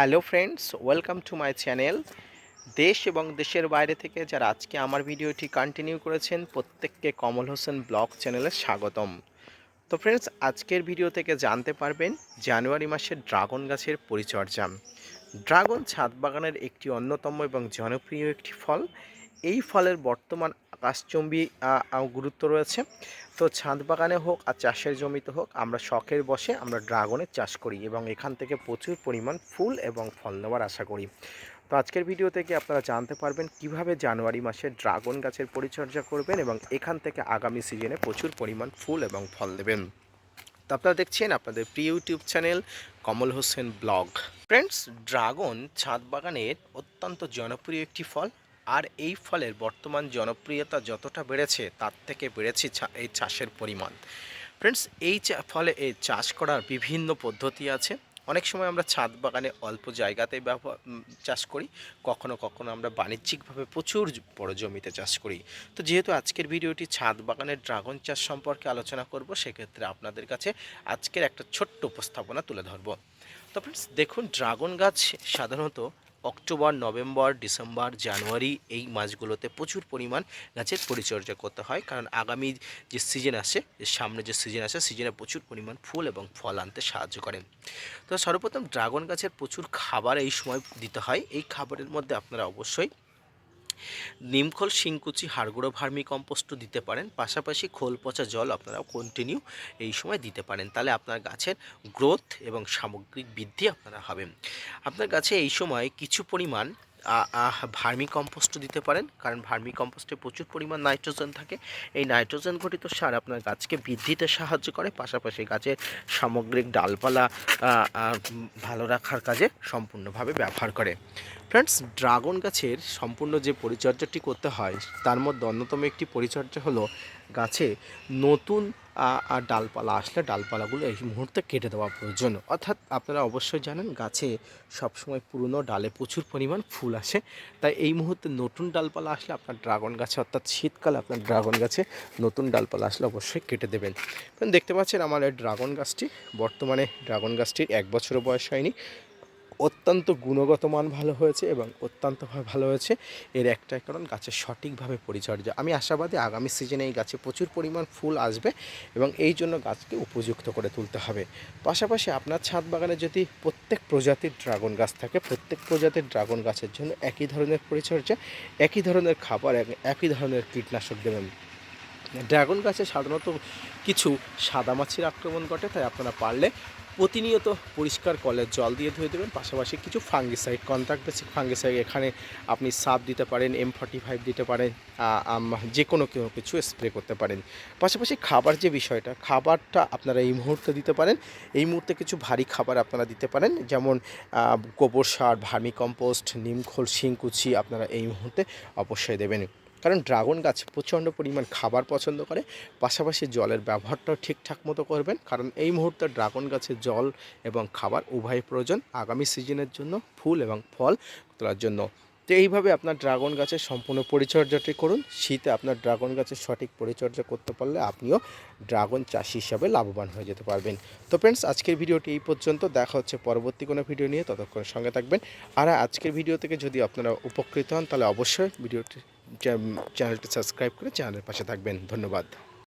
Hello friends, welcome to my channel. দেশ এবং দেশের বাইরে থেকে যারা আজকে আমার ভিডিওটি কন্টিনিউ করেছেন, প্রত্যেককে কমল হোসেন ব্লগ চ্যানেলে স্বাগতম। তো ফ্রেন্ডস, আজকের ভিডিও থেকে জানতে পারবেন জানুয়ারি মাসের ড্রাগন গাছের পরিচর্যা। ড্রাগন ছাদ বাগানের একটি অন্যতম এবং জনপ্রিয় একটি ফল। এই ফলের বর্তমান আকাশচম্বী গুরুত্ব রয়েছে। তো ছাদ বাগানে হোক আর চাষের জমিতে হোক, আমরা শখের বসে আমরা ড্রাগনের চাষ করি এবং এখান থেকে প্রচুর পরিমাণ ফুল এবং ফল নেওয়ার আশা করি। তো আজকের ভিডিও থেকে আপনারা জানতে পারবেন কীভাবে জানুয়ারি মাসে ড্রাগন গাছের পরিচর্যা করবেন এবং এখান থেকে আগামী সিজনে প্রচুর পরিমাণ ফুল এবং ফল দেবেন। তো আপনারা দেখছেন আপনাদের প্রিয় YouTube channel Kamal Hossain blog. Friends, dragon ছাদ বাগানের অত্যন্ত জনপ্রিয় একটি ফল। আর এই ফলের বর্তমান জনপ্রিয়তা যতটা বেড়েছে, তার থেকে বেড়েছে এই চাষের পরিমাণ। ফ্রেন্ডস এই ফলে এই চাষ করার বিভিন্ন পদ্ধতি আছে। অনেক সময় আমরা ছাদ বাগানে অল্প জায়গাতে ব্যবহার চাষ করি। কখনো কখনো আমরা বাণিজ্যিকভাবে প্রচুর বড় জমিতে চাষ করি। তো যেহেতু আজকের ভিডিওটি ছাদ বাগানের ড্রাগন চাষ সম্পর্কে আলোচনা করব, সেক্ষেত্রে আপনাদের কাছে আজকের একটা ছোট্ট উপস্থাপনা তুলে ধরব। তো ফ্রেন্ডস দেখুন, ড্রাগন গাছ সাধারণত অক্টোবর, নভেম্বর, ডিসেম্বর, জানুয়ারি এই মাসগুলোতে প্রচুর পরিমাণ গাছের পরিচর্যা করতে হয়। কারণ আগামী যে সিজন আসে, যে সামনে যে সিজন আসে সিজনে প্রচুর পরিমাণ ফুল এবং ফল আনতে সাহায্য করে। তো সর্বপ্রথম ড্রাগন গাছের প্রচুর খাবার এই সময় দিতে হয়। এই খাবারের মধ্যে আপনারা অবশ্যই নিমখোল, শিংকুচি, হাড়গুঁড়ো, ভার্মি কম্পোস্টও দিতে পারেন। পাশাপাশি খোল পচা জল আপনারা কন্টিনিউ এই সময় দিতে পারেন। তাহলে আপনার গাছের গ্রোথ এবং সামগ্রিক বৃদ্ধি আপনারা হবেন। আপনার গাছে এই সময় কিছু পরিমাণ ভার্মি কম্পোস্ট দিতে পারেন, কারণ ভার্মি কম্পোস্টে প্রচুর পরিমাণ নাইট্রোজেন থাকে। এই নাইট্রোজেন ঘটিত সার আপনার গাছকে বৃদ্ধিতে সাহায্য করে, পাশাপাশি গাছের সামগ্রিক ডালপালা ভালো রাখার কাজে সম্পূর্ণভাবে ব্যবহার করে। ফ্রেন্ডস, ড্রাগন গাছের সম্পূর্ণ যে পরিচর্যাটি করতে হয়, তার মধ্যে অন্যতম একটি পরিচর্যা হলো গাছে নতুন আর ডালপালা আসলে ডালপালাগুলো এই মুহূর্তে কেটে দেওয়া প্রয়োজন। অর্থাৎ আপনারা অবশ্যই জানেন গাছে সবসময় পুরনো ডালে প্রচুর পরিমাণ ফুল আসে। তাই এই মুহূর্তে নতুন ডালপালা আসলে আপনার ড্রাগন গাছে, অর্থাৎ শীতকালে আপনার ড্রাগন গাছে নতুন ডালপালা আসলে অবশ্যই কেটে দেবেন। দেখতে পাচ্ছেন আমার এই ড্রাগন গাছটি বর্তমানে, ড্রাগন গাছটির এক বছরও বয়স হয়নি। অত্যন্ত গুণগত মান ভালো হয়েছে এবং অত্যন্ত ভা- ভালো হয়েছে। এর একটাই কারণ গাছের সঠিকভাবে পরিচর্যা। আমি আশাবাদী আগামী সিজনে এই গাছে প্রচুর পরিমাণ ফুল আসবে এবং এই জন্য গাছকে উপযুক্ত করে তুলতে হবে। পাশাপাশি আপনার ছাদ বাগানে যদি প্রত্যেক প্রজাতির ড্রাগন গাছ থাকে, প্রত্যেক প্রজাতির ড্রাগন গাছের জন্য একই ধরনের পরিচর্যা, একই ধরনের খাবার, এক- একই ধরনের কীটনাশক দেবেন। ড্রাগন গাছে সাধারণত কিছু সাদামাছির আক্রমণ ঘটে, তাই আপনারা পারলে প্রতিনিয়ত পরিষ্কার কলের জল দিয়ে ধুয়ে দেবেন, পাশাপাশি কিছু ফাঙ্গিসাইড কন্ট্রাক্ট বেসিক ফাঙ্গিসাইড এখানে আপনি সাপ দিতে পারেন এম ফর্টি ফাইভ দিতে পারেন যে কোনো কেউ কিছু স্প্রে করতে পারেন। পাশাপাশি খাবার যে বিষয়টা, খাবারটা আপনারা এই মুহূর্তে দিতে পারেন। এই মুহূর্তে কিছু ভারী খাবার আপনারা দিতে পারেন, যেমন গোবর সার, ভার্মি কম্পোস্ট, নিমখোল, শিংকুচি আপনারা এই মুহূর্তে অবশ্যই দেবেন। কারণ ড্রাগন গাছ প্রচণ্ড পরিমাণ খাবার পছন্দ করে, পাশাপাশি জলের ব্যবহারটাও ঠিকঠাক মতো করবেন। কারণ এই মুহূর্তে ড্রাগন গাছে জল এবং খাবার উভয় প্রয়োজন। আগামী সিজনের জন্য ফুল এবং ফল তোলার জন্য। তো এইভাবে আপনার ড্রাগন গাছের সম্পূর্ণ পরিচর্যাটি করুন। শীতে আপনার ড্রাগন গাছের সঠিক পরিচর্যা করতে পারলে আপনিও ড্রাগন চাষি হিসাবে লাভবান হয়ে যেতে পারবেন। তো ফ্রেন্ডস আজকের ভিডিওটি এই পর্যন্ত। দেখা হচ্ছে পরবর্তী কোনো ভিডিও নিয়ে। ততক্ষণ সঙ্গে থাকবেন। আর আজকের ভিডিও থেকে যদি আপনারা উপকৃত হন, তাহলে অবশ্যই ভিডিওটি চ্যানেলটি সাবস্ক্রাইব করে চ্যানেলের পাশে থাকবেন। ধন্যবাদ।